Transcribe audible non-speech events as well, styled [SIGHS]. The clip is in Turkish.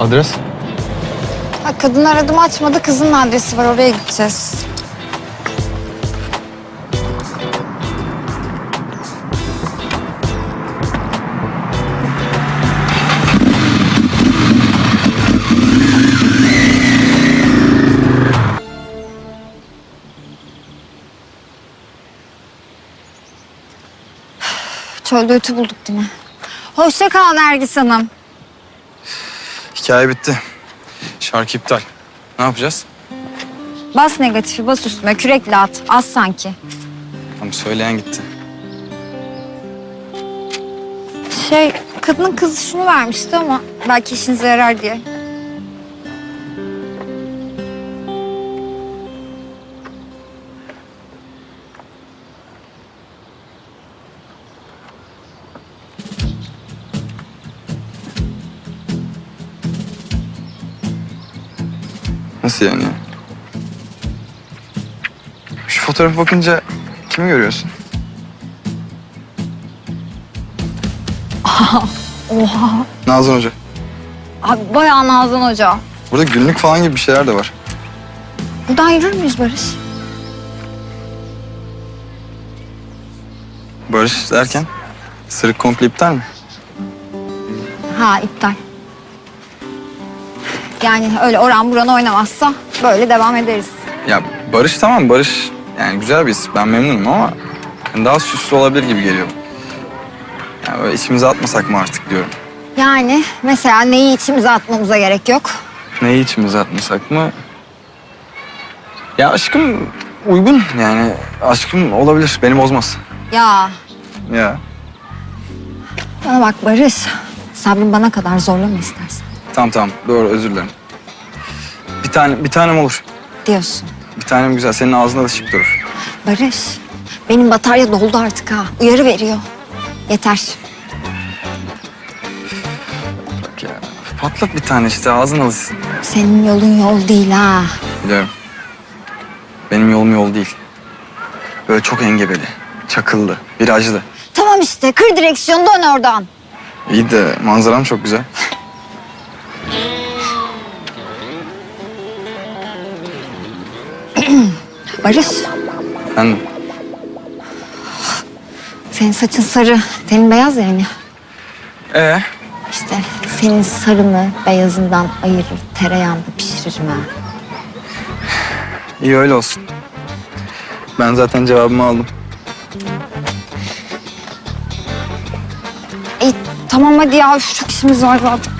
Adres? Ha, kadın aradım açmadı. Kızın adresi var. Oraya gideceğiz. [SIGHS] Çölde ütü bulduk yine. Hoşça kal Nergis Hanım. Hikaye bitti. Şarkı iptal. Ne yapacağız? Bas negatifi bas üstüme. Kürekle at. Az sanki. Tamam söyleyen gitti. Şey, kadının kızı şunu vermişti ama belki işinize yarar diye. Nasıl yani? Şu fotoğrafa bakınca kimi görüyorsun? Oha. Nazan Hoca. Abi bayağı Nazan Hoca. Burada günlük falan gibi bir şeyler de var. Buradan yürür müyüz Barış? Barış derken sırık komple iptal mi? Ha iptal. Yani öyle oran buran oynamazsa böyle devam ederiz. Ya Barış tamam Barış yani güzel bir isim. Ben memnunum ama yani daha süslü olabilir gibi geliyor. Yani böyle içimize atmasak mı artık diyorum. Yani mesela neyi içimize atmamıza gerek yok. Neyi içimize atmasak mı? Ya aşkım uygun yani aşkım olabilir beni bozmaz. Ya Ya bana bak Barış. Sabrın bana kadar zorlama istersen tamam tamam doğru özür dilerim. Bir tane bir tanem olur. diyorsun. Bir tanem güzel senin ağzında da şık durur. Barış benim batarya doldu artık ha. Uyarı veriyor. Yeter. Bak ya patlat bir tane işte ağzın alışsın. Senin yolun yol değil ha. Biliyorum. Benim yolum yol değil. Böyle çok engebeli, çakıllı, virajlı. Tamam işte kır direksiyonu dön oradan. İyi de manzaram çok güzel. Barış Ben senin saçın sarı, senin beyaz yani. ee İşte senin sarını beyazından ayırır, tereyağında pişiririm ha. iyi öyle olsun. Ben zaten cevabımı aldım. İyi tamam hadi ya üf, çok işimiz var zaten.